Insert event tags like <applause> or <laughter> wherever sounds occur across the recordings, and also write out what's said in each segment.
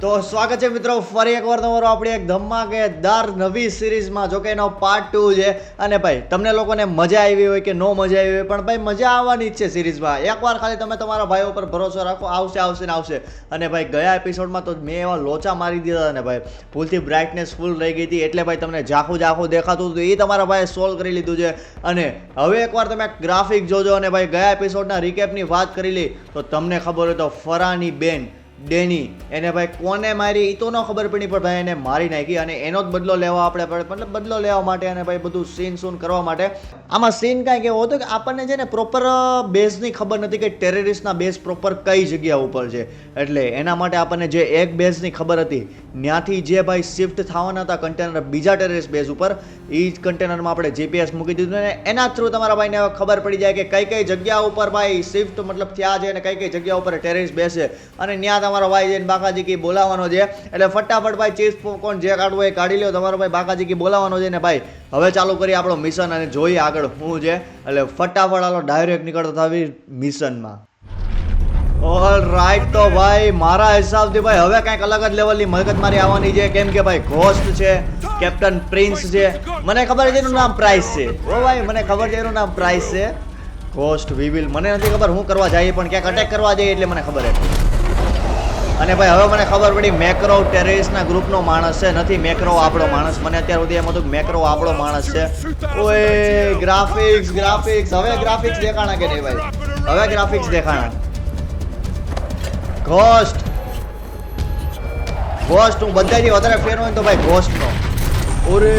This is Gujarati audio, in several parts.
તો સ્વાગત છે મિત્રો, ફરી એકવાર તમારો આપણી એક ધમાકેદાર નવી સિરીઝમાં જો કે એનો પાર્ટ ટુ છે. અને ભાઈ, તમને લોકોને મજા આવી હોય કે નો મજા આવી હોય, પણ ભાઈ, મજા આવવાની જ છે સિરીઝમાં. એકવાર ખાલી તમે તમારા ભાઈઓ પર ભરોસો રાખો, આવશે આવશે ને આવશે. અને ભાઈ, ગયા એપિસોડમાં તો મેં એવા લોચા મારી દીધા ને ભાઈ. ભૂલથી બ્રાઇટનેસ ફૂલ રહી ગઈ હતી, એટલે ભાઈ, તમને ઝાખું ઝાખું દેખાતું હતું, એ તમારા ભાઈએ સોલ્વ કરી લીધું છે. અને હવે એકવાર તમે ગ્રાફિક જોજો અને ભાઈ, ગયા એપિસોડના રિકેપની વાત કરી લી, તો તમને ખબર હોય તો ફરાની બેન ડેની. એને ભાઈ કોને મારી એ તો ન ખબર પડી, પણ ભાઈ એને મારી નાખી અને એનો જ બદલો લેવા આપણે મતલબ બદલો લેવા માટે અને ભાઈ બધું સીન સૂન કરવા માટે. આમાં સીન કાંઈક એવો હતો કે આપણને છે ને પ્રોપર બેઝની ખબર નથી કે ટેરરિસ્ટના બેઝ પ્રોપર કઈ જગ્યા ઉપર છે. એટલે એના માટે આપણને જે એક બેઝની ખબર હતી ત્યાંથી જે ભાઈ શિફ્ટ થવાના હતા કન્ટેનર બીજા ટેરરિસ્ટ બેઝ ઉપર એ જ કન્ટેનરમાં આપણે જીપીએસ મૂકી દીધું ને એના થ્રુ તમારા ભાઈને ખબર પડી જાય કે કઈ કઈ જગ્યા ઉપર ભાઈ શિફ્ટ મતલબ થયા છે અને કઈ કઈ જગ્યા ઉપર ટેરરિસ્ટ બેસે અને ત્યાં તમારો ભાઈ જઈને બાકાજી કી બોલાવવાનો છે. એટલે ફટાફટ ભાઈ ચીઝ પોપકોર્ન જે કાઢવું એ કાઢી લ્યો. તમારો ભાઈ બાકાજી કી બોલાવવાનો છે ને ભાઈ, હવે ચાલુ કરીએ આપણો મિશન અને જોઈએ આગળ શું છે. એટલે ફટાફટ આલો ડાયરેક્ટ નીકળતા થવી મિશનમાં ઓલ રાઈટ તો ભાઈ, મારા હિસાબથી ભાઈ, હવે કંઈક અલગ જ લેવલની મગજમારી આવવાની છે. કેમ કે ભાઈ ઘોસ્ટ છે કેપ્ટન પ્રિન્સ છે. મને ખબર છે એનું નામ પ્રાઇસ છે. ઓ ભાઈ, મને ખબર છે એનું નામ પ્રાઇસ છે. ઘોસ્ટ વિવિલ મને નથી ખબર હું કરવા જઈએ, પણ ક્યાંક અટેક કરવા જઈએ એટલે મને ખબર છે અને ભાઈ હવે મને ખબર પડી મેક્રો ટેરરિસ્ટના ગ્રુપનો માણસ છે નથી મેક્રો આપણો માણસ. મને અત્યાર સુધી એમ હતું કે મેક્રો આપણો માણસ છે. ઓય ગ્રાફિક્સ ગ્રાફિક્સ હવે ગ્રાફિક્સ દેખાણા કે નહીં ભાઈ? હવે ગ્રાફિક્સ દેખાણા. ઘોસ્ટ ઘોસ્ટ હું બધાથી વધારે ફેર હોય તો ભાઈ ઘોસ્ટનો ઓરે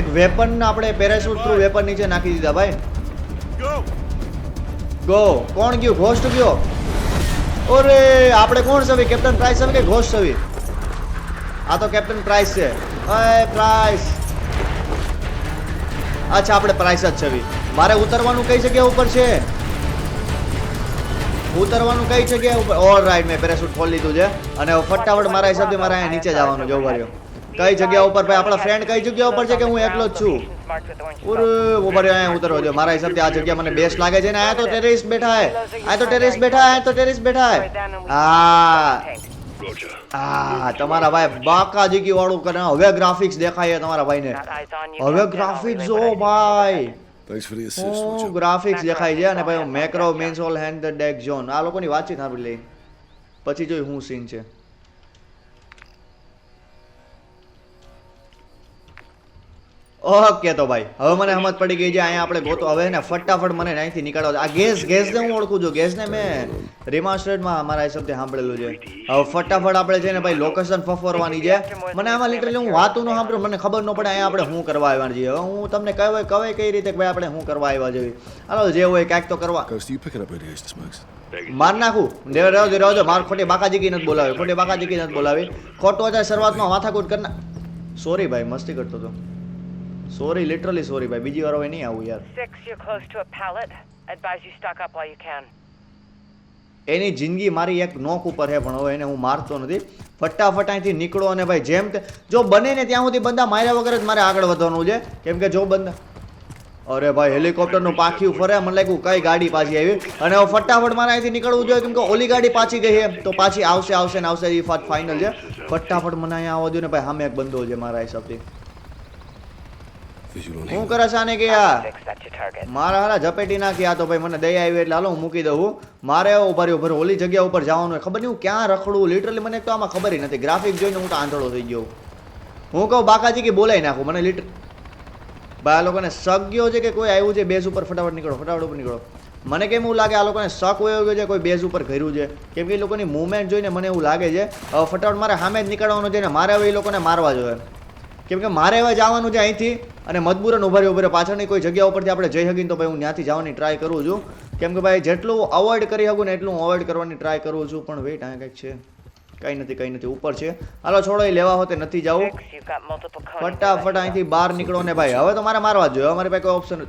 એક વેપન આપણે પેરાશૂટ થ્રુ વેપન નીચે નાખી દીધા ભાઈ. ગો કોણ ગયું? ઘોસ્ટ ગયો? ઓરે, આપણે કોણ સવી? કેપ્ટન પ્રાઇસ સવી કે ઘોષ સવી? આ તો કેપ્ટન પ્રાઇસ છે. અય, પ્રાઇસ. અચ્છા, આપણે પ્રાઇસ જ છવી મારે ઉતરવાનું કઈ જગ્યા ઉપર છે? ઉતરવાનું કઈ જગ્યા ઉપર? ઓલ રાઈટ મેં પેરાશૂટ ખોલી લીધું છે. અને ફટાફટ મારા હિસાબથી મારે અહીંયા નીચે જવાનું જોવા રહ્યો. કઈ જગ્યા ઉપર ભાઈ? આપણા ફ્રેન્ડ કઈ જગ્યા ઉપર છે કે હું એકલો જ છું? ઉરે ઊભા રહ્યો અહીંયા ઉતરવા દો મારા હિસાબથી આ જગ્યા મને બેસ્ટ લાગે છે ને આ તો ટેરેસ બેઠા હે. આ તો ટેરેસ બેઠા હે તો ટેરેસ બેઠા હે. આ આ તમારા ભાઈ બાકા જીકી વાળું કરે. હવે ગ્રાફિક્સ દેખાય તમારા ભાઈને. હવે ગ્રાફિક્સ જો ભાઈ. થેન્ક્સ ફોર ધ અસિસ્ટ હું ગ્રાફિક્સ દેખાય છે? અને ભાઈ macro means all hand the deck zone આ લોકોની વાતચીત સાંભળી લઈ પછી જોઈ હું સીન છે. ઓકે તો ભાઈ. હવે મને સમજ પડી ગઈ છે અહીંયા આપણે ગોતો. હવે ને ફટાફટ મને અહીંથી નીકળવા. આ ગેસ ગેસને હું ઓળખું છું. ગેસને મેં રિમાસ્ટર્ડમાં મારા હિસાબથી સાંભળેલું છે. હવે ફટાફટ આપણે છે ને ભાઈ લોકેશન ફફરવાની છે. મને આમાં લિટરલી હું વાતું ન સાંભળું મને ખબર ન પડે અહીંયા આપણે શું કરવા આવ્યા છીએ. હવે હું તમને કહેવાય કહેવાય કઈ રીતે ભાઈ આપણે શું કરવા આવ્યા જેવી હાલો જે હોય કાંઈક તો કરવા? માર નાખું? દેવ રહ્યો રહેવા દો. માર ખોટી બાકાજીકી નથી બોલાવી ખોટી બાકાજીકી નથી બોલાવી. ખોટો અત્યારે શરૂઆતમાં માથાકૂટ કરના સોરી ભાઈ મસ્તી કરતો હતો. સોરી લિટરલી સોરી ભાઈ. બીજી વાર હવે નહીં આવું યાર. Six you close to a pallet advise you stuck up while you can એની જિંદગી મારી એક નોક ઉપર છે પણ હવે એને હું મારતો નથી. ફટાફટ અહીંથી નીકળો અને ભાઈ જેમ જો બને ને ત્યાં સુધી બંદા માર્યા વગર જ મારે આગળ વધવાનું છે. કેમ કે જો બંદા અરે ભાઈ હેલિકોપ્ટરનું પાખ્યું ફરે મને લાગ્યું કઈ ગાડી પાછી આવી. અને હવે ફટાફટ મારે અહીંથી નીકળવું જોઈએ કેમ કે ઓલી ગાડી પાછી ગઈ છે. તો પાછી આવશે આવશે ને આવશે એ ફાઇનલ છે. ફટાફટ મને અહીંયા આવવા દો ને ભાઈ સામે એક બંદો છે મારા હિસાબથી. હું. કરે છે આને કે target. મારા હારા ઝપેટી નાખી આ તો ભાઈ મને દયા આવી એટલે હાલો હું મૂકી દઉં. મારે ઊભા રહ્યો ઊભા ઓલી જગ્યા ઉપર જવાનું હોય. ખબર નહીં હું ક્યાં રખડું લિટરલી મને તો આમાં ખબર નથી. ગ્રાફિક જોઈને હું તો આંધળો થઈ ગયો હું. કહું બાકાજી કે બોલાવી નાખું મને લિટર ભાઈ આ લોકોને શક ગયો છે કે કોઈ આવ્યું છે બેઝ ઉપર ફટાફટ નીકળો ફટાફટ ઉપર નીકળો. મને કેમ એવું લાગે આ લોકોને શક વયો ગયો છે કોઈ બેઝ ઉપર કર્યું છે? કેમ કે એ લોકોની મૂવમેન્ટ જોઈને મને એવું લાગે છે હવે ફટાફટ મારે સામે જ નીકળવાનું છે ને મારે હવે એ લોકોને મારવા જોઈએ. કેમ કે મારે હવે જવાનું છે અહીંથી અને મજબૂરન ઊભા ઉભરે ઊભા પાછળની કોઈ જગ્યા ઉપરથી આપણે જઈ શકીને તો ભાઈ હું ત્યાંથી જવાની ટ્રાય કરું છું. કેમ કે ભાઈ જેટલું અવોઇડ કરી શકું ને એટલું અવોઇડ કરવાની ટ્રાય કરું છું. પણ વેઇટ અહીંયા કંઈક છે. કંઈ નથી કંઈ નથી ઉપર છે. હાલો છોડો એ લેવા હોતે નથી જવું. ફટાફટ અહીંથી બહાર નીકળો ને ભાઈ. હવે તો મારે મારવા જ જોઈએ. મારી પાસે કોઈ ઓપ્શન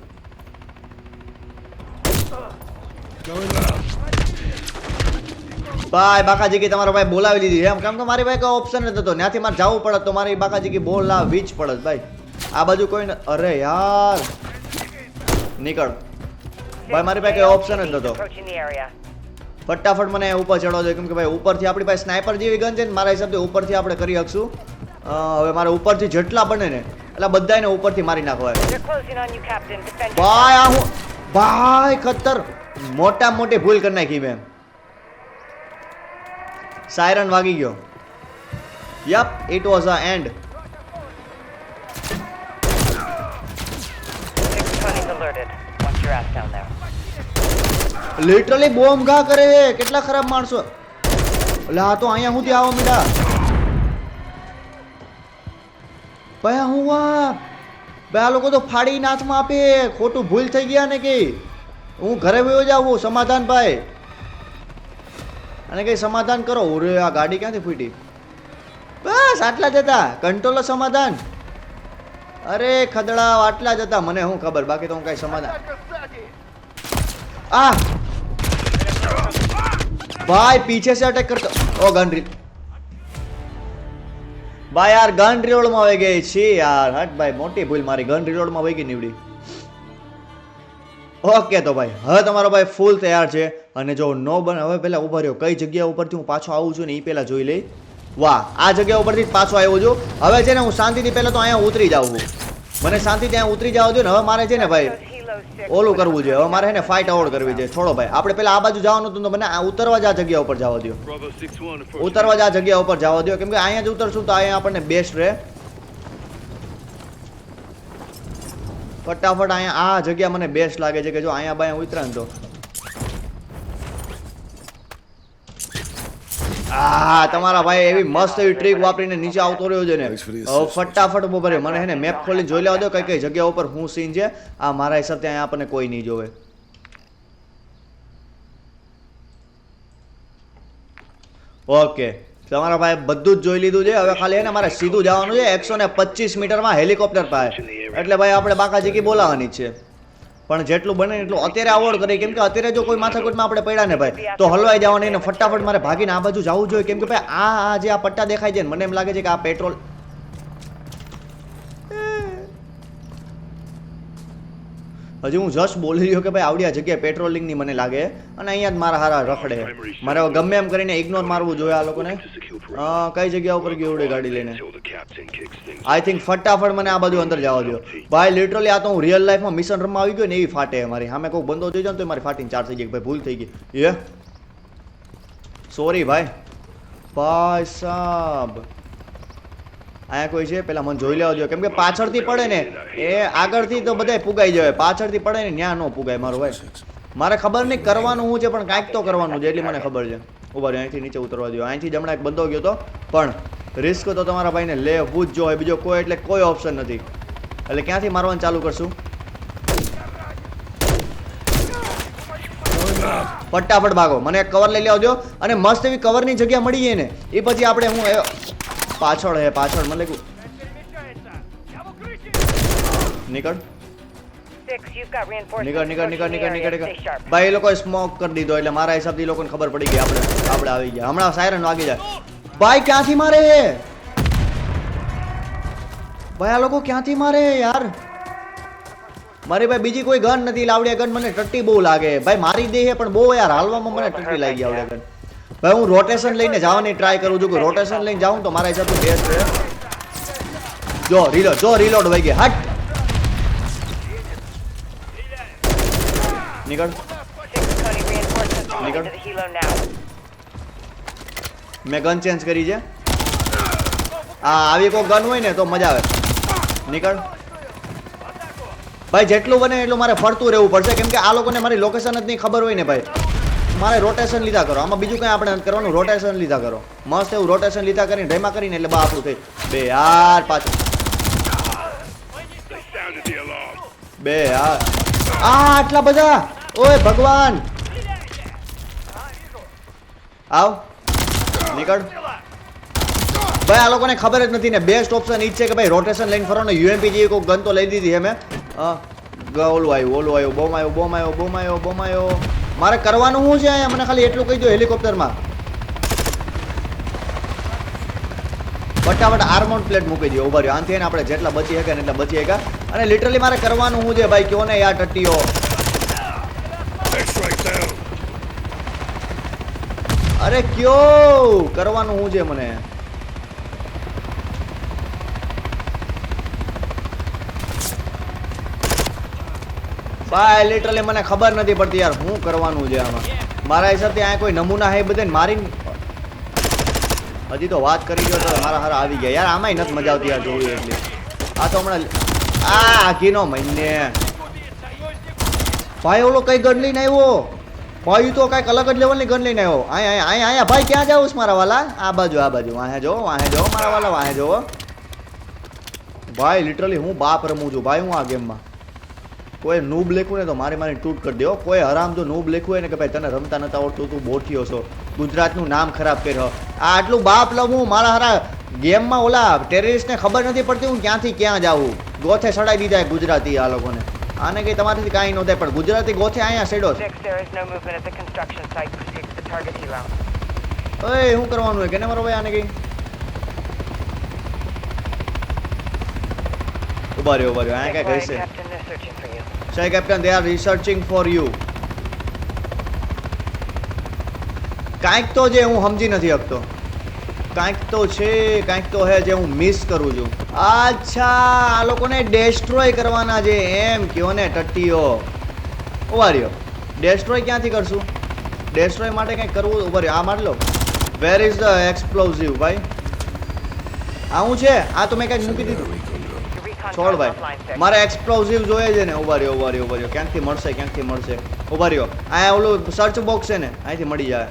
ભાઈ બાકાજીકી તમારો ભાઈ બોલાવી લીધી એમ કેમ કે મારી પાસે કોઈ ઓપ્શન જ હતો ત્યાંથી મારે જવું પડત તો મારી બાકાજીકી બોલાવી જ પડત ભાઈ. આ બાજુ કોઈ અરે યાર. નીકળ. ભાઈ મારી પાસે કોઈ ઓપ્શન જ નતો. ફટાફટ મને ઉપર ચડો જોઈએ કેમ કે ભાઈ ઉપરથી આપણી પાસે સ્નાઇપર જેવી ગન છે ને મારા હિસાબથી ઉપરથી આપણે કરી શકશું. હવે મારે ઉપરથી જેટલા બને ને એટલે બધાને ઉપરથી મારી નાખવા છે. ભાઈ આ હું ભાઈ ખતર. મોટા મોટી ભૂલ કરી નાખી મેં. સાયરન વાગી ગયો. Yup it was a end. Literally bomb ઘા કરે છે. કેટલા ખરાબ માણસો. એટલે આ તો અહીંયા સુધી આવો મીડા ભાઈ હું વા ભાઈ આ લોકો તો ફાડી નાથમાં આપે. ખોટું ભૂલ થઈ ગયા ને કે. હું ઘરે વયો જાઉં સમાધાન ભાઈ અને કંઈ સમાધાન કરો? ઓરે આ ગાડી ક્યાંથી ફૂટી? બસ, આટલા જતા કંટ્રોલો સમાધાન. અરે ખદડા આટલા જતા મને શું ખબર? બાકી તો હું કાંઈ સમાધાન આ! ભાઈ, પીછે સે અટેક કરતો ઓ ગન રીલ ભાઈ, યાર ગન રિલોડમાં વહી ગઈ. છી, યાર. હટ ભાઈ, મોટી ભૂલ મારી. ગન રિલોડમાં વહી ગઈ નીવડી. ઓકે તો ભાઈ હવે તમારો ભાઈ ફૂલ તૈયાર છે. અને જો નો બન હવે પહેલાં ઊભા રહ્યો. કઈ જગ્યા ઉપરથી હું પાછો આવું છું ને એ પહેલાં જોઈ લઈ. વાહ આ જગ્યા ઉપરથી જ પાછો આવ્યો છું. હવે છે ને હું શાંતિથી પહેલા તો અહીંયા ઉતરી જાઉં છું. મને શાંતિથી અહીંયા ઉતરી જવા દો ને હવે મારે છે ને ભાઈ. ઓલું કરવું છે. હવે મારે છે ને ફાઇટ અવોર્ડ કરવી છે. છોડો ભાઈ આપણે પેલા આ બાજુ જવાનું હતું તો મને આ ઉતરવા જ આ જગ્યા ઉપર જવા દો Bravo 6-1, ઉતરવા જ આ જગ્યા ઉપર જવા દો કેમ કે અહીંયા જ ઉતરશું તો અહીંયા આપણને બેસ્ટ રહે. ફટાફટ અહીંયા આ જગ્યા મને બેસ્ટ લાગે છે કે જો અહીંયા બાયા ઉતરા તો. આ તમારા ભાઈ એવી મસ્ત એવી ટ્રીક વાપરીને નીચે આવતો રહ્યો છે ને. ફટાફટ ઊભો ભરે. મને એને મેપ ખોલીને જોઈ લેવા દો કઈ કઈ જગ્યા ઉપર શું સીન છે. આ મારા હિસાબથી અહીંયા આપણને કોઈ નહીં જોવે. ઓકે તમારા ભાઈ બધું જ જોઈ લીધું છે. હવે ખાલી એને મારે સીધું જવાનું છે. એકસો ને પચીસ મીટરમાં હેલિકોપ્ટર પાસે. એટલે ભાઈ આપણે બાકાજીકી બોલાવાની છે. પણ જેટલું બને એટલું અત્યારે આવડ કરે કેમ કે અત્યારે જો કોઈ માથાકૂટમાં આપણે પડ્યા ને ભાઈ, તો હલવાઈ જવાની ને ફટાફટ મારે ભાગીને આ બાજુ જવું જોઈએ. કેમ કે ભાઈ આ આ જે આ પટ્ટા દેખાય છે મને એમ લાગે છે કે આ પેટ્રોલ હજી હું જસ્ટ બોલી રહ્યો કે ભાઈ આવડી આ જગ્યાએ પેટ્રોલિંગની મને લાગે. અને અહીંયા જ મારા હારા રખડે. મારે ગમે એમ કરીને ઇગ્નોર મારવું જોઈએ આ લોકોને. કઈ જગ્યા ઉપર ગયો ઉડે ગાડી લઈને? આઈ થિંક ફટાફટ મને આ બધું અંદર જવા દો ભાઈ લિટરલી આ તો હું રિયલ લાઈફમાં મિશન રમવા આવી ગયો ને એવી ફાટે મારી સામે કોઈ બંદો જોઈ ને તો મારી ફાટીને ચાર થઈ ગઈ ભાઈ ભૂલ થઈ ગઈ. એ સોરી ભાઈ. ભાઈ સાબ. અહીંયા કોઈ છે? પેલા મને જોઈ લેવા દો કેમ કે પાછળથી પડે ને, એ આગળથી તો બધાય પુગાઈ જાય. પાછળથી પડે ને ત્યાં ન પુગાય મારો ભાઈ. મારે ખબર નહીં કરવાનું હું છે, પણ કાંઈક તો કરવાનું છે, એટલી મને ખબર છે. ઊભા રહ્યો, અહીંથી નીચે ઉતરવા દો અહીંથી જમણા એક બંધો ગયો તો. પણ રિસ્ક તો તમારા ભાઈને લેવું જ જોઈએ બીજો કોઈ, એટલે કોઈ ઓપ્શન નથી. એટલે ક્યાંથી મારવાનું ચાલુ કરશું? ફટાફટ ભાગો. મને એક કવર લઈ લેવા દો અને મસ્ત એવી કવરની જગ્યા મળી જાય ને એ પછી આપણે હું પાછળ હે પાછળ મને લાગ્યું નીકળ Six, you've got reinforcements. નીકળ નીકળ નીકળ approaching the નીકળ area. નીકળ Stay sharp. ભાઈ એ લોકોએ સ્મોક કરી દીધો એટલે મારા હિસાબથી એ લોકોને ખબર પડી ગઈ આપણે આપણે આવી ગયા હમણાં સાયરન વાગી જાય ભાઈ ક્યાંથી મારે ભાઈ આ લોકો ક્યાંથી મારે યાર મારી ભાઈ બીજી કોઈ ગન નથી લાવડી ગન મને ટટ્ટી બહુ લાગે ભાઈ મારી દે છે પણ બહુ યાર હાલવામાં મને ટટ્ટી લાગી આવડે ગન ભાઈ હું રોટેશન લઈને જવાની ટ્રાય કરું છું. કે રોટેશન લઈને જાઉં તો મારા હિસાબથી બેસ્ટ રહે જો રીલોડ જો રીલોડ વહી ગયા. હટ! નીકળ. now. મેં ગન ચેન્જ કરી છે. આ, આવી કોઈ ગન હોય ને તો મજા આવે. નીકળ. ભાઈ, જેટલું બને એટલું મારે ફરતું રહેવું પડશે. કેમ કે આ લોકોને મારી લોકેશન જ નહીં ખબર હોય ને ભાઈ. મારે રોટેશન લીધા કરો. આમાં બીજું કંઈ આપણે કરવાનું? રોટેશન લીધા કરો. મસ્ત એવું રોટેશન લીધા કરીને ઢેમા કરીને એટલે બા આપણું થઈ બે યાર પાછું. બે યાર આ આટલા બધા? ઓય ભગવાન! આવ. નીકળ. ભાઈ આ લોકોને ખબર જ નથી ને બેસ્ટ ઓપ્શન ઈ છે કે ભાઈ રોટેશન લઈને ફરો ને યુએમપી જેવી કોઈ ગન તો લઈ દીધી અમે અ, ઓલું આવ્યું ઓલું આવ્યું બોમ આવ્યો બોમ આવ્યો બોમ આવ્યો બોમ આવ્યો. મારે કરવાનું શું છે અહીંયા? મને ખાલી એટલું કહી દો હેલિકોપ્ટરમાં. ફટાફટ આર્મોન્ડ પ્લેટ મૂકી દો, ઊભા રહ્યો. આનથી આપણે જેટલા બચી શકે ને એટલા બચી શકા અને લિટરલી મારે કરવાનું શું છે ભાઈ? કયો ને યાર, ટટ્ટીઓ. અરે કયો? કરવાનું હું છે મને? ભાઈ લિટરલી મને ખબર નથી પડતી યાર શું કરવાનું છે આમાં? મારા હિસાબથી અહીંયા કોઈ નમૂના હે બધે મારી હજી તો વાત કરી ગયો તો મારા હારા આવી ગયા. યાર, આમાંય નથી મજા આવતી યાર જોવી એટલે. આ તો હમણાં આ આખીનો મહિને. ભાઈ, ઓલો કઈ ગન લઈને આવ્યો? ભાઈ તો કંઈક અલગ જ લેવલની ગન લઈને આવ્યો. અહીંયા અહીંયા અહીંયા ભાઈ, ક્યાં જાવ મારા વાલા? આ બાજુ આ બાજુ, વાહે જો વાહે જો, મારા વાલા, વાહે જો. ભાઈ લિટરલી હું બાપ રમું છું. ભાઈ, હું આ ગેમમાં. કોઈ નૂબ લેખું ને તો મારી મારી તૂટ કરી દેવો કોઈ હરામ જો નૂબ લેખું હોય ને કે ભાઈ તને રમતા નતા આવડતું તું બોઠિયો છો ગુજરાતનું નામ ખરાબ કર્યો આ આટલું બાપ લઉં મારા હારા ગેમમાં ઓલા ટેરરિસ્ટને ખબર નથી પડતી હું ક્યાંથી ક્યાં જાઉં. ગોથે સડાઈ દીધા ગુજરાતી આ લોકોને. આને કંઈ તમારાથી કાંઈ ન થાય પણ ગુજરાતી ગોથે અહીંયા સેડો. ઓય શું કરવાનું હોય? કેને મારો ભાઈ આને કઈ? ઊભા રહ્યો ઊભા searching for you. Sir Captain, they are researching for you. કાંઈક તો જે હું સમજી નથી શકતો. કાંઈક તો છે કાંઈક તો હે જે હું મિસ કરું છું. અચ્છા આ લોકોને ડેસ્ટ્રોય કરવાના છે એમ કયો ને ટટ્ટીઓ. ઊભા રહ્યો. ડેસ્ટ્રોય ક્યાંથી કરશું? ડેસ્ટ્રોય માટે કંઈક કરવું ઊભા રહ્યો. આ માટલો લો. વેર ઇઝ ધ એક્સપ્લોઝિવ ભાઈ? આવું છે? આ તો મેં કંઈક મૂકી દીધું. છોડ ભાઈ. મારે એક્સપ્લોઝિવ જોઈએ છે ને. ઊભા રહ્યો ઊભા રહ્યો ઊભા રહ્યો. ક્યાંકથી મળશે ક્યાંકથી મળશે? ઊભા રહ્યો. અહીંયા ઓલું સર્ચ બોક્સ છે ને અહીંથી મળી જાય.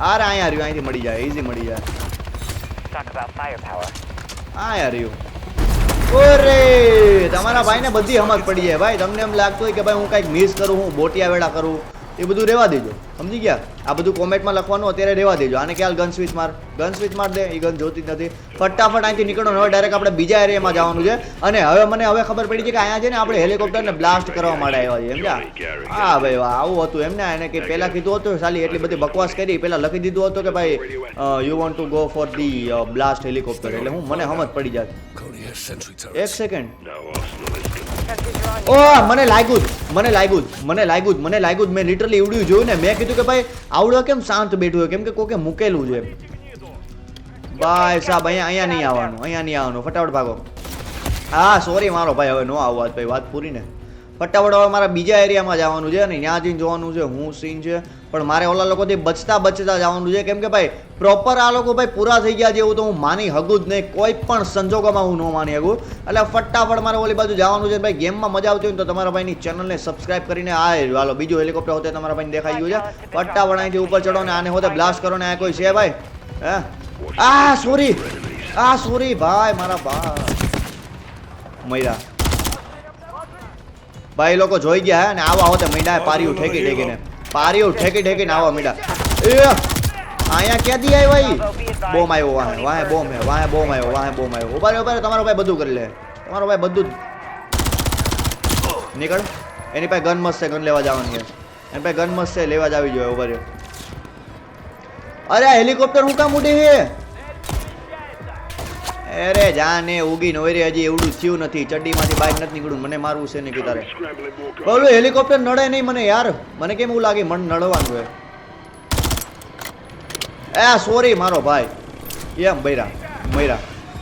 આ રે અહીંયા રહ્યું અહીંથી મળી જાય. ઇઝી મળી જાય. અહીંયા રહ્યું. ઓરે! તમારા ભાઈને બધી સમજ પડી જાય ભાઈ તમને એમ લાગતું હોય કે ભાઈ હું કાંઈક મિસ કરું હું બોટિયા વેડા કરું. એ બધું રહેવા દેજો. સમજી ગયા? આ બધું કોમેન્ટમાં લખવાનું અત્યારે રહેવા દેજો. આને ક્યાં ગન સ્વિચ માર. ગન સ્વિચ માર દે. એ ગન જોતી જ નથી. ફટાફટ અહીંથી નીકળો ને હવે ડાયરેક્ટ આપણે બીજા એરિયામાં જવાનું છે. અને હવે મને હવે ખબર પડી છે કે અહીંયા છે ને આપણે હેલિકોપ્ટરને બ્લાસ્ટ કરવા માટે આવ્યા છીએ સમજ્યા? હા ભાઈ વાહ આવું હતું એમને એને કે પહેલાં કીધું હતું? સાલી એટલી બધી બકવાસ કરી પહેલાં લખી દીધું હતું કે ભાઈ you want to go for the blast helicopter એટલે હું મને સમજ પડી જાય એક second Sentries are on you. ઓ, મને લાગ્યું જ, મને લાગ્યું જ, મને લાગ્યું જ, મને લાગ્યું જ. મેં લિટરલી એવડ્યું જોયું ને, મેં કીધું કે ભાઈ, આવડો કેમ, શાંત બેઠું હોય? કેમ કે કોકે મૂકેલું છે ભાઈ સાહેબ અહીંયા અહીંયા નહીં આવવાનું, અહીંયા નહીં આવવાનું. ફટાફટ ભાગો. હા સોરી મારો ભાઈ, હવે નો આવવા ભાઈ, વાત પૂરી ને. ફટાફટ હવે મારા બીજા એરિયામાં જવાનું છે અને ત્યાં જઈને જોવાનું છે, હું સીન છે. પણ મારે ઓલા લોકોથી બચતા બચતા જવાનું છે. કેમ કે ભાઈ પ્રોપર આ લોકો ભાઈ પૂરા થઈ ગયા જેવું તો હું માની હગું જ નહીં. કોઈ પણ સંજોગોમાં હું ન માની હગું. એટલે ફટાફટ મારે ઓલી બાજુ જવાનું છે. ભાઈ, ગેમમાં મજા આવતી હોય તો તમારા ભાઈની ચેનલને સબસ્ક્રાઈબ કરીને આ હાલો, બીજું હેલિકોપ્ટર હોતે તમારા ભાઈને દેખાઈ ગયું છે. ફટાફટ અહીંથી ઉપર ચડો ને આને હોતે બ્લાસ્ટ કરો ને આ કોઈ છે ભાઈ? હે? આ સોરી આ સોરી ભાઈ, મારા ભાઈ મૈરા. ભાઈ લોકો જોઈ ગયા હે ને આવા હોતે મૈડા પાર્યું ઠેકી ઠેકીને. પારીઓ ઠેકી ઠેકી નાવા મીડા એ, અહીંયા ક્યાંથી આવ્યા ભાઈ બોમ આવ્યો, વાહે વાહે બોમ હે, વાહે બોમ આવ્યો, વાહે બોમ આવ્યો. ઊભા ઊભા તમારો ભાઈ બધું કરી લે. તમારો ભાઈ બધું નીકળ. એની પાસે ગન મસ્ત છે, ગન લેવા જવાની છે. એની પાસે ગન મસ્ત છે, લેવા જ આવી જોઈએ ઊભા રહ્યો. અરે હેલિકોપ્ટર હું કામ ઉડે છે? અરે જાને ઉગી નોરી હજી એવડું થયું નથી. ચડ્ડીમાંથી બહાર નથી નીકળ્યું મને મારવું છે ને કે તારે બોલું, હેલિકોપ્ટર નડે નહીં મને યાર. મને કેમ એવું લાગે મને નડવાનું છે એ સોરી મારો ભાઈ. એમ બૈરા? મૈરા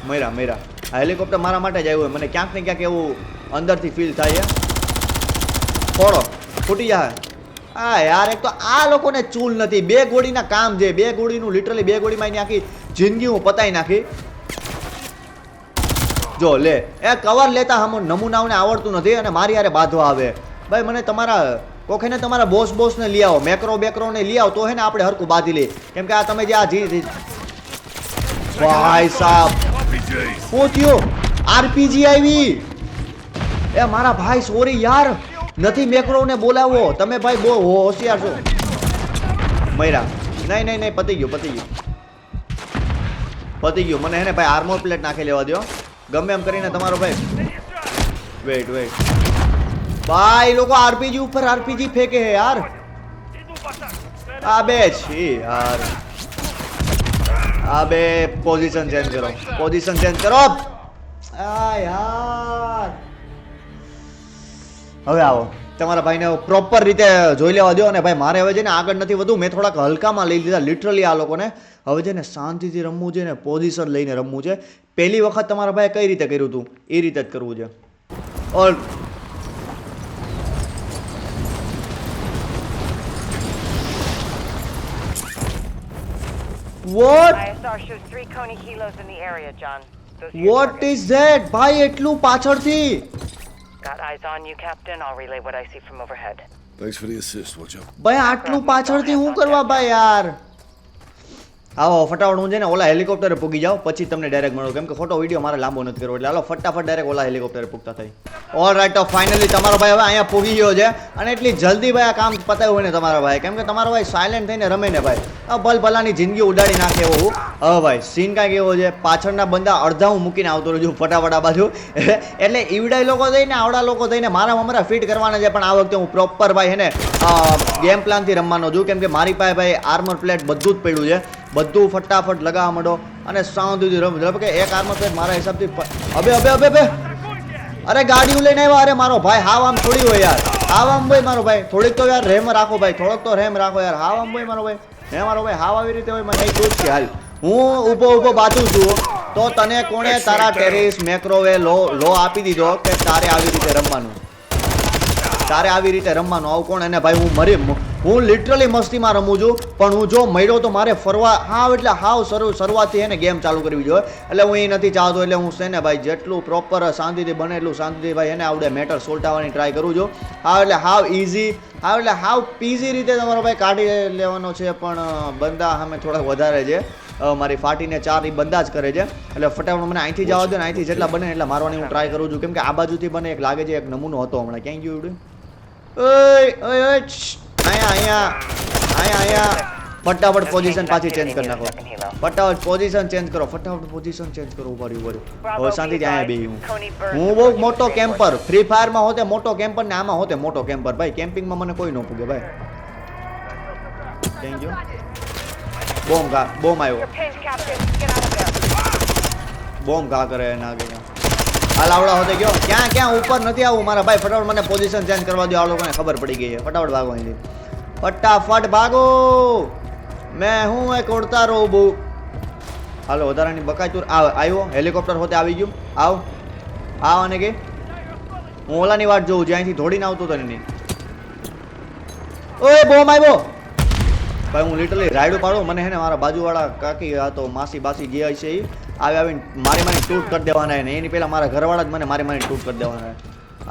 મૈરા મૈરા. આ હેલિકોપ્ટર મારા માટે જ આવ્યું હોય. મને ક્યાંક ને ક્યાંક એવું અંદરથી ફીલ થાય ફોડો, ફૂટી જાય હા યાર, એક તો આ લોકોને ચૂલ નથી. બે ગોળીના કામ છે. બે ગોળીનું લિટરલી બે ગોળીમાં એની આખી જિંદગી હું પતાવી નાખી. જો લે. એ કવર લેતા હમ નમૂનાઓને આવડતું નથી અને મારી યારે બાંધવા આવે. ભાઈ, મને તમારા કોખેને તમારા બોસ બોસને લઈ આવો. મેક્રો બેક્રોને લઈ આવો, તો હે ને આપણે હરકું બાંધી લઈએ. કેમ કે આ તમે જે આ જી ભાઈ સાહેબ પહોંચ્યો. આરપીજી આવી. એ મારા ભાઈ સોરી યાર. નથી મેક્રોને બોલાવો. તમે ભાઈ બહુ હોશિયાર છો. મૈરા નહીં નહીં નહીં, પતી ગયું પતી ગયું. પતી ગયું. મને હે ને ભાઈ આર્મોર પ્લેટ નાખી લેવા દો ગમે એમ કરીને તમારો ભાઈ. વેઇટ વેઇટ ભાઈ લોકો આરપીજી ઉપર આરપીજી ફેંકે હે યાર. આ બે છે યાર. આ બે પોઝિશન ચેન્જ કરો. પોઝિશન ચેન્જ કરો. આ યાર. હવે આવો. તમારા ભાઈને પ્રોપર રીતે જોઈ લેવા દો અને ભાઈ, મારે હવે છે ને આગળ નથી વધુ મેં થોડાક હલકામાં લઈ લીધા. લિટરલી આ લોકોને હવે છે ને શાંતિથી રમવું છે ને પોઝિશન લઈને રમવું છે. પહેલી વખત તમારા ભાઈ કઈ રીતે કર્યું હતું એ રીતે જ કરવું છે all what ISR shows three Coney helos in the area, John. Those are your what. Is that ભાઈ એટલું પાછળથી Got eyes on you, Captain. I'll relay what I see from overhead. Thanks for the assist, Watcher. ભાઈ આટલું પાછળથી હું કરવા ભાઈ યાર આવો, ફટાફટ હું છે ને ઓલા હેલિકોપ્ટરે પૂગી જાઓ પછી તમને ડાયરેક્ટ મળો. કેમ કે ખોટો વીડિયો મારે લાંબો નથી કરવો એટલે હાલો, ફટાફટ ડાયરેક્ટ ઓલા હેલિકોપ્ટરે પૂગતા થઈ. ઓલ રાઈટ તો ફાઇનલી તમારો ભાઈ હવે અહીંયા પૂગી ગયો છે. અને એટલી જલ્દી ભાઈ આ કામ પતાવ્યું હોય ને તમારા ભાઈ. કેમ કે તમારો ભાઈ સાયલેન્ટ થઈને રમે ને ભાઈ. આ ભલ ભલાની જિંદગી ઉડાડી નાખે એવું. હવે ભાઈ સીન કાંઈક એવો છે. પાછળના બંદા અડધા હું મૂકીને આવતો રહ્યો છું ફટાફટ આ બાજુ. <laughs> એટલે ઈવડાઈ લોકો થઈને, આવડા લોકો થઈને મારા મમરા ફિટ કરવાના છે. પણ આ વખતે હું પ્રોપર ભાઈ હે ને ગેમ પ્લાનથી રમવાનો છું. કેમ કે મારી પાસે ભાઈ આર્મર પ્લેટ બધું જ પડ્યું છે. બધું ફટાફટ લગાવવા માંડો. અને શાંતિથી રમ મતલબ કે એક આર્મર મારા હિસાબથી અબે અબે અબે અબે. અરે ગાડી લઈને આવ્યા અરે મારો ભાઈ હાવ આમ થોડી હોય યાર. હાવ આમ ભાઈ મારો ભાઈ. થોડીક તો યાર રેમ રાખો ભાઈ થોડોક તો રેમ રાખો યાર. હાવ આમ ભાઈ મારો ભાઈ. હે મારો ભાઈ હાવ આવી રીતે હોય મને એ જ છે. હાલ. હું ઊભો ઊભો બાજુ છું. તો તને કોણે તારા ટેરિસ મેક્રોવે લો લો આપી દીધો કે તારે આવી રીતે રમવાનું? તારે આવી રીતે રમવાનું? આવું કોણ? અને ભાઈ હું મરી હું લિટરલી મસ્તીમાં રમું છું, પણ હું જો મળ્યો તો મારે ફરવા હાવ એટલે હાવ શરૂ, શરૂઆતથી એને ગેમ ચાલુ કરવી જોઈએ. એટલે હું એ નથી ચાહતો, એટલે હું છે ને ભાઈ જેટલું પ્રોપર શાંતિથી બને એટલું શાંતિથી ભાઈ એને આવડે મેટર સોલ્ટાવાની ટ્રાય કરું છું. હાવ એટલે હાવ ઇઝી હાવ એટલે હાવ પીઝી રીતે તમારો ભાઈ કાઢી લેવાનો છે, પણ બંદા અમે થોડાક વધારે છે. મારી ફાટીને ચાર એ બંદા જ કરે છે. એટલે ફટાફટ મને અહીંથી જવા દો ને અહીંથી જેટલા બને એટલા મારવાની હું ટ્રાય કરું છું. કેમ કે આ બાજુથી બને એક લાગે છે એક નમૂનો હતો હમણાં. ક્યાંય ગયું ઓય ઓય ઓય. અહીંયા અહીંયા. અહીંયા અહીંયા. ફટાફટ પોઝિશન પાછી ચેન્જ કરી નાખો. ફટાફટ પોઝિશન ચેન્જ કરો, ફટાફટ પોઝિશન ચેન્જ કરો, ઊભા ઊભા હવે શાંતિથી અહીંયા બે હું. હું બહુ મોટો કેમ્પર ફ્રી ફાયરમાં હોતે મોટો કેમ્પર ને આમાં હોતે મોટો કેમ્પર ભાઈ કેમ્પિંગમાં મને કોઈ ન પૂગે, ભાઈ. થેન્ક યુ બોમ્બ ઘા, બોમ્બ આવ્યો. બોમ્બ ઘા કરે એના કે હાલ આવડા હોતે ગયો. ક્યાં ક્યાં, ઉપર નથી આવું મારા ભાઈ. ફટાફટ મને પોઝિશન ચેન્જ કરવા દો આ લોકોને ખબર પડી ગઈ છે. ફટાફટ ભાગો અહીંથી. ફટાફટ ભાગો. મેં હું એક ઉડતા રહું બહુ. હાલો, વધારાની બકાચૂર આવ આવ્યો હેલિકોપ્ટર હોતે આવી ગયું. આવ. આવ અને કે. હું ઓલાની વાત જોઉં જ્યાંથી ધોડીને આવતો તને નહીં ઓય બોમ આવ્યો ભાઈ, હું લિટરલી રાયડું પાડું. મને હેને મારા બાજુવાળા કાકી, આ તો માસી બાસી જે હશે એ આવી આવીને મારી મારી ટૂટ કરી દેવાના ને એની પહેલાં મારા ઘરવાળા જ મને મારી મારી ટૂટ કરી દેવાના.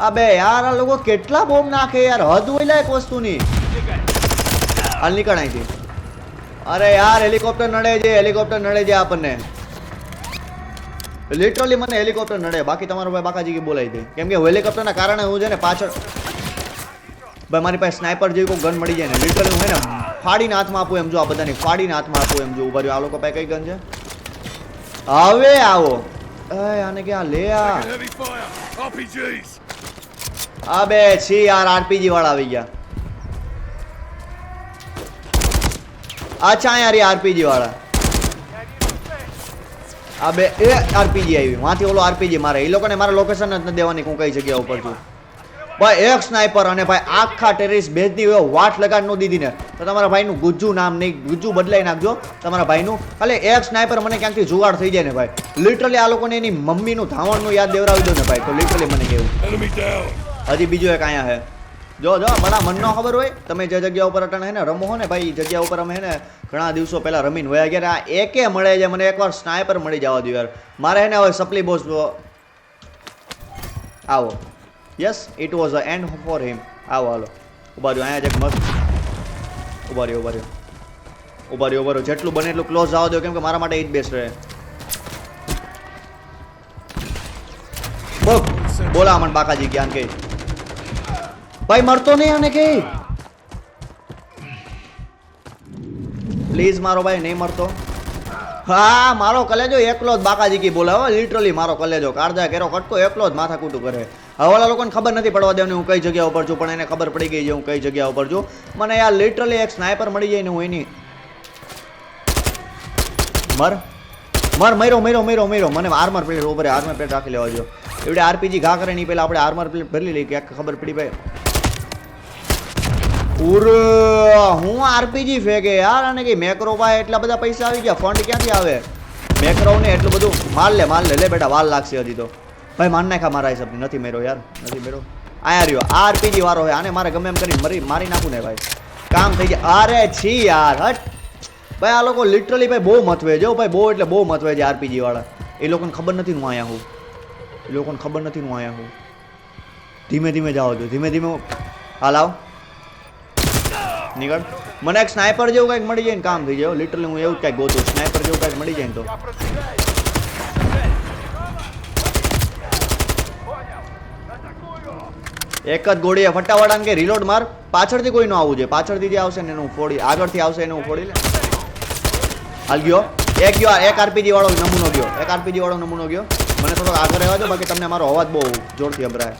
આ બે યાર, આ લોકો કેટલા બોમ્બ નાખે યાર. હદ હોય લાયક વસ્તુની. હાલ નીકળ અહીંથી. અરે યાર હેલિકોપ્ટર નડે છે હેલિકોપ્ટર નડે છે આપણને. લિટરલી મને હેલિકોપ્ટર નડે. બાકી તમારો ભાઈ બાકાજી કે બોલાવી દે કેમ કે હેલિકોપ્ટરના કારણે હું છે ને પાછળ ભાઈ મારી પાસે સ્નાઈપર જેવી કોઈ ગન મળી જાય ને લિટરલી હું હે ને ફાડીને હાથમાં આપું એમ જો આ બધાની ફાડીને હાથમાં આપું એમ જો ઊભા રહ્યો. આ લોકો પાસે કઈ ગન છે? હવે આવો. એ આને કે આ? લે. આ બે છી યાર આરપીજી વાળા આવી ગયા. અચ્છા યાર એ આરપીજી વાળા. આ બે એ આરપીજી આવી. વાંથી ઓલો આરપીજી મારે. એ લોકોને મારા લોકેશન જ ન દેવાની હું કઈ જગ્યા ઉપર છું. ભાઈ એક સ્નાઈપર અને ભાઈ આખા ટેરિસ ભેજની હોય વાટ લગાડ નો દીધી ને તો તમારા ભાઈનું ગુજ્જુ નામ નહીં ગુજ્જુ બદલાઈ નાખજો. તમારા ભાઈનું. ખાલી એક સ્નાઈપર મને ક્યાંકથી જુગાડ થઈ જાય ને ભાઈ. લિટરલી આ લોકોને એની મમ્મીનું ધાવણનું યાદ દેવરાવી દો ને ભાઈ. તો લિટરલી મને કેવું. હજી બીજું એક અહીંયા હે. જો જો, મને મનનો ખબર હોય, તમે જે જગ્યા ઉપર અટણ હે ને રમો હો ને ભાઈ જગ્યા ઉપર અમે હે ને ઘણા દિવસો પહેલાં રમીને વયા ગયા આ એકે મળે છે, મને એકવાર સ્નાઈપર મળી જવા દો યાર. મારે હે ને હવે સપ્લી બોસ આવો. Yes it was a end for him આવો, હાલો. ઊભા રહ્યો, અહીંયા જ એક મસ્ત ઊભા રહ્યો ઊભા રહ્યો. ઊભા રહ્યો ઊભા રહ્યો. જેટલું બને એટલું ક્લોઝ આવવા દો કેમ કે મારા માટે એ જ બેસ્ટ રહે. બોલ. બોલા મન બાકાજી, જ્ઞાન કે. ભાઈ, મરતો નહીં આને કે પ્લીઝ મારો ભાઈ, નહીં મરતો. હા, મારો કલેજો એકલો જ બાકાજી કી બોલે લિટરલી મારો કલેજો. કાળજા કેરો કટકો એકલો જ માથા કૂટું કરે હવાલા લોકોને ખબર નથી પડવા દેવાની હું કઈ જગ્યા ઉપર છું, પણ એને ખબર પડી ગઈ છે હું કઈ જગ્યા ઉપર છું. મને યાર લિટરલી એક સ્નાઈપર મળી જાય ને હું એની મર. મર, મર્યો મર્યો મર્યો મર્યો. મને આર્મર પ્લેટ ઉપર આર્મર પ્લેટ રાખી લેવા જો એવડે આરપીજી ઘા કરે નહીં પહેલાં આપણે આર્મર પ્લેટ ભરી લઈએ ક્યાંક ખબર પડી ભાઈ. ઉરે હું આરપીજી ફેંકે યાર, અને કે મેક્રો પાસે એટલા બધા પૈસા આવી ગયા, ફંડ ક્યાંથી આવે? મેક્રો ને એટલું બધું, માલ લે માલ લે લે બેટા વાલ લાગશે હજી તો. ભાઈ માન નાખા મારા હિસાબથી, નથી મેરો યાર, નથી મેરો આયા રહ્યો, આ આરપીજી વાળો હોય આને મારે ગમે એમ કરી મરી, મારી નાખું ને ભાઈ. કામ થઈ ગયા અરે છી યાર, હટ. ભાઈ, આ લોકો લિટરલી ભાઈ બહુ મથવે જો ભાઈ, બહુ એટલે બહુ મથવે છે આરપીજી વાળા. એ લોકોને ખબર નથી હું આયા હું. એ લોકોને ખબર નથી હું આયા હું. ધીમે ધીમે જાઓ છો ધીમે ધીમે હાલ આવ. નીકળ. મને એક સ્નાઈપર જેવું કંઈક મળી જાય ને કામ થઈ જાય લિટરલી હું એવું કંઈક ગોતું સ્નાઈપર જેવું કંઈક મળી જાય ને તો. એક જ ગોળીએ ફટાવાડાને કે રીલોડ માર. પાછળથી કોઈ ન આવવું જોઈએ. પાછળથી જે આવશે ને એનું ફોડી, આગળથી આવશે એને ફોડી લે. હાલ ગયો. એક ગયો એક આરપીજી વાળો નમૂનો ગયો. એક આરપીજી વાળો નમૂનો ગયો. મને થોડોક આગળ રહેવા દો, બાકી તમને મારો અવાજ બહુ જોરથી અભરાય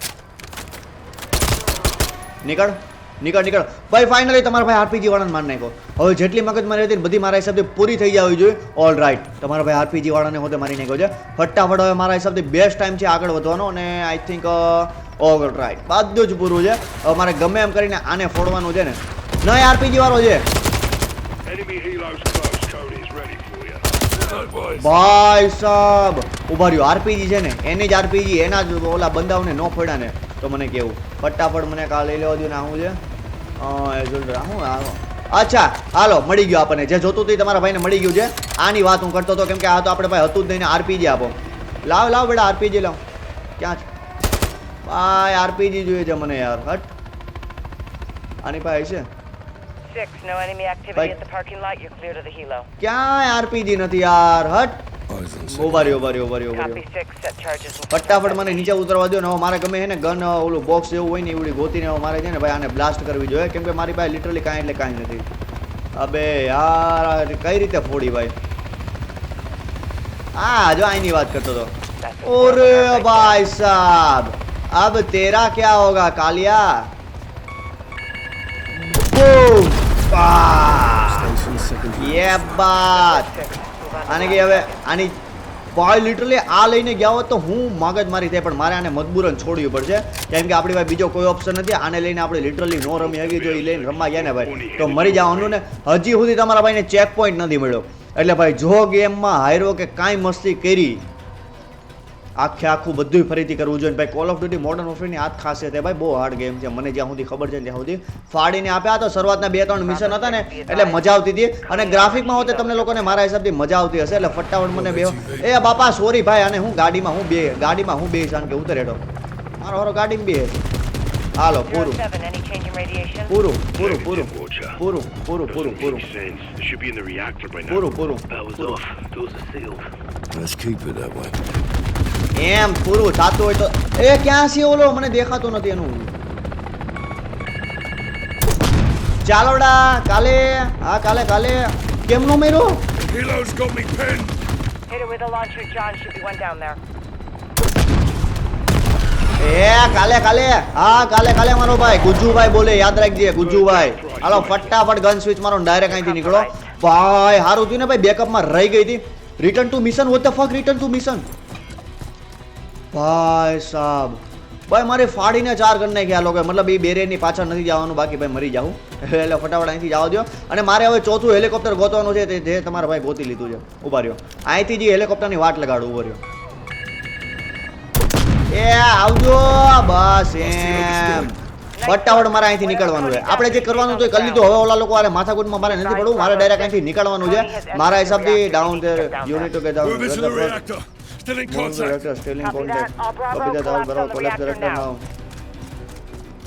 નીકળ. નીકળ નીકળ. ભાઈ ફાઇનલી તમારા ભાઈ આરપીજી વાળાને માર નાખ્યો. હવે જેટલી મગજમારી હતી બધી મારા હિસાબથી પૂરી થઈ જવી જોઈએ. ઓલ રાઈટ તમારા ભાઈ આરપીજી વાળાને હોતે મારી નાખ્યો છે. ફટાફટ હવે મારા હિસાબથી બેસ્ટ ટાઈમ છે આગળ વધવાનો અને આઈ થિંક ઓલ રાઈટ બધું જ પૂરું છે. હવે મારે ગમે એમ કરીને આને ફોડવાનું છે ને. નહીં આરપીજી વાળો છે. ભાઈ સાહેબ ઊભા રહ્યો. આરપીજી છે ને. એની જ આરપીજી એના જ ઓલા બંદાઓને ન ફોડ્યા ને. તો મને કેવું. ફટાફટ મને કાલ લઈ લેવા દઉં ને આવું છે? અચ્છા, હાલો, મળી ગયો આપણને. જે જોતું હતું તમારા ભાઈને મળી ગયું છે. આની વાત હું કરતો હતો, કેમ કે આ તો આપણે ભાઈ હતું જ નહીં આરપીજી આપો. લાવ લાવ બેટા, આરપીજી લાવ. ક્યાં છે? ભાઈ, આરપીજી જોઈએ છે મને યાર. હટ. આની પાસે છે. six. क्या फटाफट मने नीचे उतरवा दियो ना गमे है गन बॉक्स जो गोती ने भाई ब्लास्ट करवी जो है क्योंकि लिटरली काई એટલે काई यार कई रीते फोड़ी भाई। आ आई नहीं बात करतो तो। ओरे भाई साहब अब तेरा क्या होगा कालिया? આને કે હવે આની ભાઈ લિટરલી આ લઈને ગયા હોત તો હું મગજ મારી થાય પણ મારે આને મજબૂરન છોડવી પડશે. કેમ કે આપણી પાસે બીજો કોઈ ઓપ્શન નથી. આને લઈને આપણે લિટરલી નો રમી હકી જો એ લઈને રમવા ગયા ને ભાઈ, તો મરી જવાનું ને હજી સુધી તમારા ભાઈને ચેક પોઈન્ટ નથી મળ્યો. એટલે ભાઈ, જો ગેમમાં હાર્યો કે કાંઈ મસ્તી કરી આખે આખું બધું ફરીથી કરવું જોઈએ. ભાઈ કોલ ઓફ ડ્યુટી મોડર્ન ઓફરની આ જ ખાસિયત છે ભાઈ બહુ હાર્ડ ગેમ છે. મને જ્યાં સુધી ખબર છે ત્યાં સુધી ફાડીને આપ્યા તો શરૂઆતના બે ત્રણ મિશન હતા ને એટલે મજા આવતી હતી. અને ગ્રાફિકમાં હોતે તમને લોકોને મારા હિસાબથી મજા આવતી હશે. એટલે ફટાફટ મને બે એ બાપા સોરી ભાઈ અને હું ગાડીમાં હું બે ગાડીમાં હું બે કારણ કે ઉતરે હેઠો મારો હારો ગાડીમાં બે હાલો Zero પૂરું? પૂરું પૂરું પૂરું. પૂરું પૂરું પૂરું પૂરું. should be in the reactor by now. પૂરું પૂરું. Power's પૂરું off. Doors are sealed. Let's keep it that way. એમ પૂરું થતું હોય તો એ ક્યાં છે ઓલો? મને દેખાતું નથી એનું. ચાલોડા કાલે? હા કાલે કાલે. કેમનો મેરો? Helo's got me pinned. Hit it with a launcher, John. Should be one down there. એ કાલે કાલે. હા કાલે કાલે મારો ભાઈ. ગુજ્જુભાઈ બોલે યાદ રાખજે ગુજ્જુભાઈ હાલો ફટાફટ ગન સ્વિચ મારો ડાયરેક્ટ અહીંથી નીકળો. ભાઈ હારું થયું ને ભાઈ બેકઅપમાં રહી ગઈ હતી. Return to mission what the fuck return to mission ભાઈ સાહેબ ભાઈ મારે ફાડીને ચાર કરી નાખ્યા લોકો. મતલબ એ બેરેની પાછળ નથી જવાનું બાકી ભાઈ મરી જાઉં. <laughs> એટલે ફટાફટ અહીંથી જવા દો અને મારે હવે ચોથું હેલિકોપ્ટર ગોતવાનું છે તે જે તમારા ભાઈ ગોતી લીધું છે. ઊભા રહ્યો. અહીંથી જે હેલિકોપ્ટરની વાટ લગાડું ઊભો રહ્યો. એ આવજો બસ એમ. ફટાફટ મારે અહીંથી નીકળવાનું છે. આપણે જે કરવાનું હતું કરી લીધું. હવે ઓલા લોકો મારે માથાકૂટમાં મારે નથી પડવું. મારે ડાયરેક્ટ અહીંથી નીકળવાનું છે. મારા હિસાબથી down unit two Move in contact. Still in contact. Copy that. All Bravo, collapse the reactor now.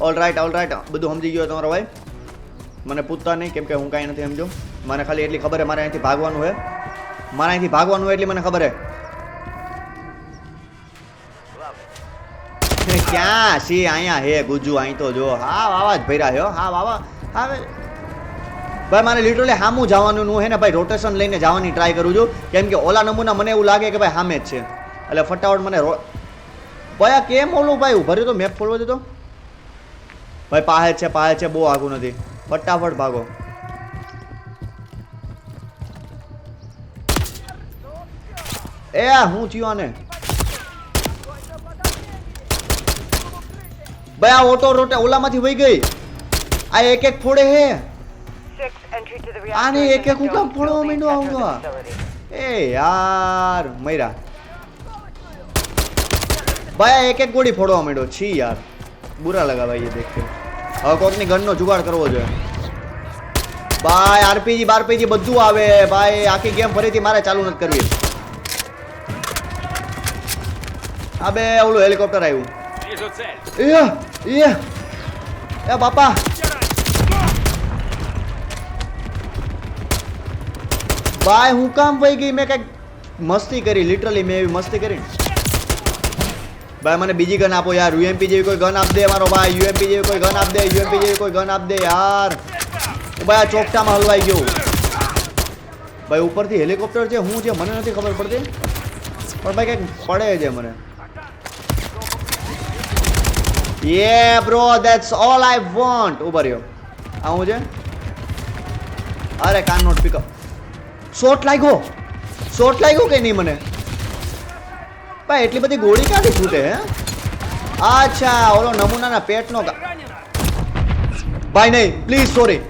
All right all right બધું સમજી ગયો તમારો ભાઈ? મને પૂછતા નહીં કેમ કે હું કાંઈ નથી સમજો. મને ખાલી એટલી ખબર હે મારે અહીંથી ભાગવાનું છે. મારે અહીંથી ભાગવાનું હોય એટલી મને ખબર હે હે, ક્યાં છે અહીંયા હે ગુજુ અહીં તો જો. હા વાવા જ ભર્યા હે. હા વાવા હવે ભાઈ, મારે લિટરલી સામું જવાનું નું હે ને ભાઈ રોટેશન લઈને જવાની ટ્રાય કરું છું. કેમ કે ઓલા નમૂના મને એવું લાગે કે ભાઈ હામે જ છે. એટલે ફટાફટ મને રો ભાઈ, આ કેમ ઓલું ભાઈ? ઊભા તો મેપ ખોલવો દીધો ભાઈ, પાહે છે પાહે છે, બહુ આગું નથી. ફટાફટ ભાગો. એ હું થયું આને? ભાઈ, આ ઓટો રોટે ઓલામાંથી વહી ગઈ. આ એક એક ફોડે હે. આને એક એક હું કામ ફોડવા આવતો એ યાર મયરા ભાઈ એક એક ગોળી ફોડવા માંડ્યો. છી યાર. બુરા લગા ભાઈ એ દેખ. હવે કોકની ગનનો જુગાડ કરવો જોઈએ ભાઈ આરપીજી બારપીજી બધું આવે. ભાઈ આખી ગેમ ફરીથી મારે ચાલુ નથી કરવી. અબે ઓલું હેલિકોપ્ટર આવ્યું. એ બાપા. ભાઈ હું કામ વહી ગઈ, મેં કંઈક મસ્તી કરી લિટરલી મેં એવી મસ્તી કરી ભાઈ મને બીજી ગન આપો યાર યુએમપી જેવી કોઈ ગન આપ દે મારો ભાઈ યુએમપી જેવી કોઈ ગન આપ દે યુએમપી જેવી કોઈ ગન આપ દે યાર ભાઈ આ ચોકટામાં હલવાઈ ગયો. ભાઈ ઉપરથી હેલિકોપ્ટર છે, હું છે, મને નથી ખબર પડતી. પણ ભાઈ, કંઈક પડે છે મને. Yeah bro that's all I want ઊભા રહ્યો. હું છે? અરે can not pick up shot લાગ્યો? શોટ લાગ્યો કે નહીં મને? ભાઈ, એટલી બધી ગોળી ક્યાંથી છૂટે, હે? અચ્છા, ઓલો નમૂનાના પેટનો ભાઈ, નહીં please sorry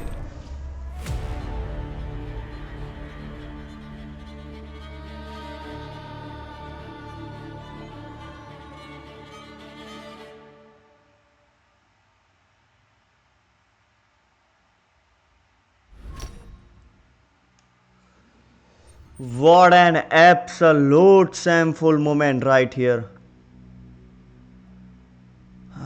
What an absolute shameful moment right here. <sighs>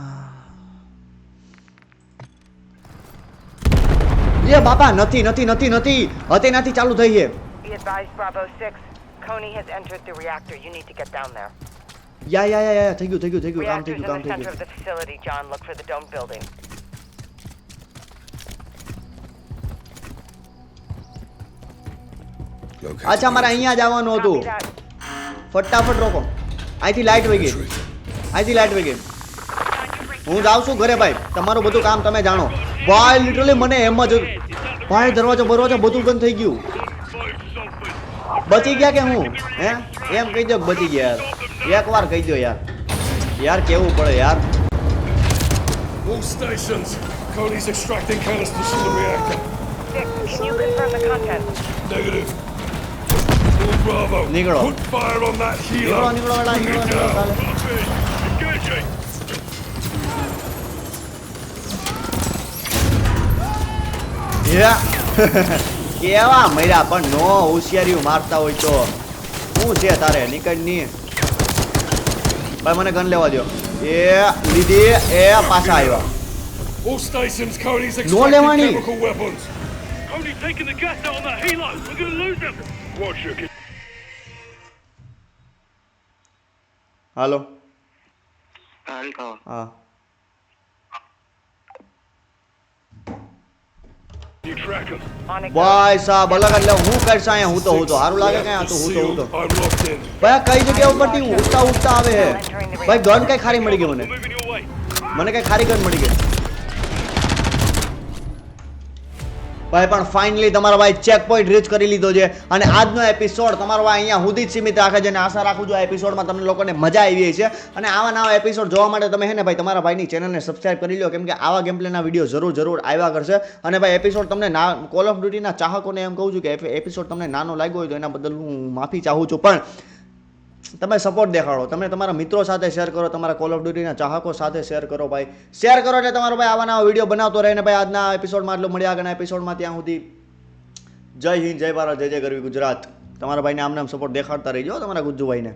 એ બાપા નથી નથી નથી નથી હતી નથી ચાલુ થઈ છે Be advised, Bravo 6. Coney has entered the reactor. You need to get down there. યા યા યા યા થઈ ગયું થઈ ગયું થઈ ગયું કામ થઈ Reactor's in ગયું કામ the થઈ center of ગયું અચ્છા મારે અહીંયા જવાનું હતું. ફટાફટ રોકો. અહીંથી લાઈટ વહી ગઈ અહીંથી લાઈટ વહી ગઈ હું જાઉં છું ઘરે ભાઈ. તમારું બધું કામ તમે જાણો. ભાઈ લિટરલી મને એમ જ ભાઈ દરવાજો બરવાજો બધું બંધ થઈ ગયું. બચી ગયા કે હું? હે? એમ કહી દો બચી ગયા યાર. એક વાર કહી દો યાર. યાર કેવું પડે યાર? All stations. Coney's extracting canisters from the reactor. Six, can you confirm the contents? Negative. All Bravo. Negro. Put fire on that નીકળો helo. નીકળો વેલા નીકળો નીકળો ચાલે Engaging. યા. કેવા મર્યા પણ નો હોશિયારીઓ મારતા હોય તો શું છે તારે નીકળની ભાઈ મને ગન લેવા દો એ લીધી એ પાછા આવ્યા All stations. Coney's No extracting Lewani. chemical weapons. Coney's taking the gas out on that helo. We're going to lose him. Watch hello. it goes. ભાઈ સાહેબ અલગ એટલે હું કરશે અહીંયા? હું તો હું તો. સારું લાગે હું તો હું. ભાઈ કઈ જગ્યા ઉપરથી ઉડતા ઉડતા આવે હે ભાઈ ગન કઈ ખારી મળી ગઈ મને. મને કઈ ખારી ગન મળી ગઈ. ભાઈ, પણ ફાઇનલી તમારો ભાઈ ચેક પોઈન્ટ રીચ કરી લીધો છે. અને આજનો એપિસોડ તમારો ભાઈ અહીંયા સુધી જ સીમિત રાખે છે અને આશા રાખું છું આ એપિસોડમાં તમને લોકોને મજા આવી છે અને આવા નવા એપિસોડ જોવા માટે તમે હે ને ભાઈ, તમારા ભાઈની ચેનલને સબસ્ક્રાઇબ કરી લો કેમ કે આવા ગેમપ્લેના વીડિયો જરૂર જરૂર આવ્યા કરશે. અને ભાઈ એપિસોડ તમને ના કોલ ઓફ ડ્યુટીના ચાહકોને એમ કહું છું કે એપિસોડ તમને નાનો લાગ્યો હોય તો એના બદલ હું માફી ચાહું છું. પણ તમે સપોર્ટ દેખાડો. તમે તમારા મિત્રો સાથે શેર કરો, તમારા કોલ ઓફ ડ્યુટીના ચાહકો સાથે શેર કરો ભાઈ. શેર કરો એટલે તમારો ભાઈ આવા નવા વીડિયો બનાવતો રહે ને ભાઈ આજના એપિસોડમાં એટલું મળ્યા આગળના એપિસોડમાં ત્યાં સુધી. જય હિન્દ, જય ભારત, જય જય ગરવી ગુજરાત. તમારા ભાઈને આમ નામ સપોર્ટ દેખાડતા રહીજો તમારા ગુજ્જુભાઈને.